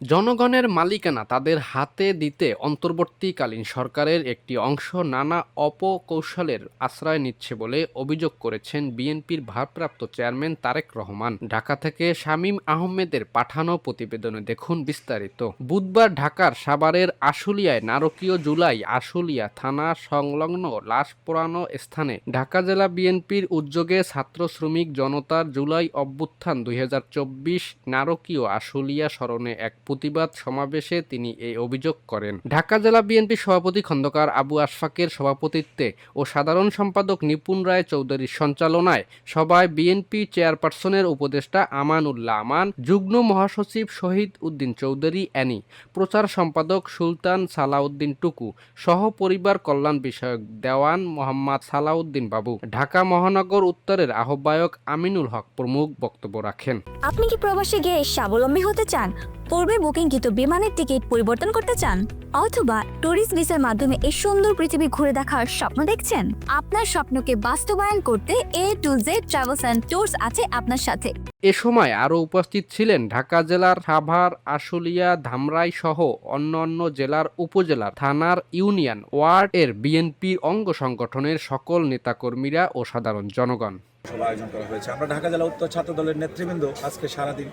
জনগণের মালিকানা তাদের হাতে দিতে অন্তর্বর্তীকালীন সরকারের একটি অংশ নানা অপকৌশলের আশ্রয় নিচ্ছে বলে অভিযোগ করেছেন বিএনপির ভারপ্রাপ্ত চেয়ারম্যান তারেক রহমান। ঢাকা থেকে শামীম আহমেদের পাঠানো প্রতিবেদনে দেখুন বিস্তারিত। বুধবার ঢাকার সাভারের আশুলিয়ায় নারকীয় জুলাই আশুলিয়া থানা সংলগ্ন লাশ পোড়ানো স্থানে ঢাকা জেলা বিএনপির উদ্যোগে ছাত্র শ্রমিক জনতার জুলাই অভ্যুত্থান দুই হাজার চব্বিশ নারকীয় আশুলিয়া স্মরণে এক প্রতিবাদ সমাবেশে তিনি এই অভিযোগ করেন। ঢাকা জেলা বিএনপি সভাপতি খন্দকার আবু আশফাকের সভাপতিত্বে ও সাধারণ সম্পাদক নিপুণ রায় চৌধুরীর সঞ্চালনায় সভায় বিএনপি চেয়ারপারসনের উপদেষ্টা আমানুল্লাহ আমান, যুগ্ম মহাসচিব শহীদ উদ্দিন চৌধুরী, অ্যানি, প্রচার সম্পাদক সুলতান সালাউদ্দিন টুকু, সহ পরিবার কল্যাণ বিষয়ক দেওয়ান মোহাম্মদ সালাউদ্দিন বাবু। ঢাকা মহানগর উত্তরের আহ্বায়ক আমিনুল হক প্রমুখ বক্তব্য রাখেন। আপনি কি প্রবাসে গিয়ে স্বাবলম্বী হতে চান? পূর্বে বুকিংকৃত বিমানের টিকিট পরিবর্তন করতে চান অথবা ট্যুরিস্ট ভিসার মাধ্যমে এই সুন্দর পৃথিবী ঘুরে দেখার স্বপ্ন দেখছেন? আপনার স্বপ্নকে বাস্তবায়ন করতে A to Z travels and tours আছে আপনার সাথে। এ সময় আরও উপস্থিত ছিলেন ঢাকা জেলার সাভার আশুলিয়া ধামরাই সহ অন্যান্য জেলার উপজেলার থানার ইউনিয়ন ওয়ার্ড এর বিএনপির অঙ্গ সংগঠনের সকল নেতাকর্মীরা ও সাধারণ জনগণ। সভা আয়োজন করা হয়েছে। আমরা ঢাকা জেলা উত্তর ছাত্র দলের নেতৃবৃন্দ আজকে সারাদিন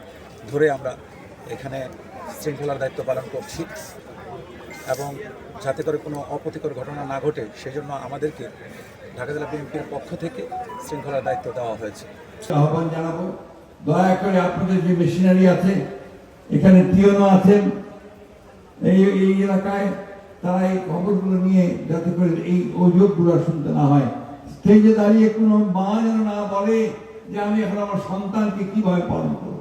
ধরে আমরা এখানে শৃঙ্খলার দায়িত্ব পালন করছি এবং যাতে করে কোনো অপ্রীতিকর ঘটনা না ঘটে সেই জন্য আমাদেরকে ঢাকা জেলা বিএনপির পক্ষ থেকে শৃঙ্খলার দায়িত্ব দেওয়া হয়েছে। আহ্বান জানাব, দয়া করে আপনাদের যে মেশিনারি আছে, এখানে টিওনো আছেন, এই এই এলাকায় তারা এই খবরগুলো নিয়ে যাতে করে এই অভিযোগগুলো শুনতে না হয়। স্টেজে দাঁড়িয়ে কোনো মা যেন না বলে যে আমি এখন আমার সন্তানকে কীভাবে পালন করব।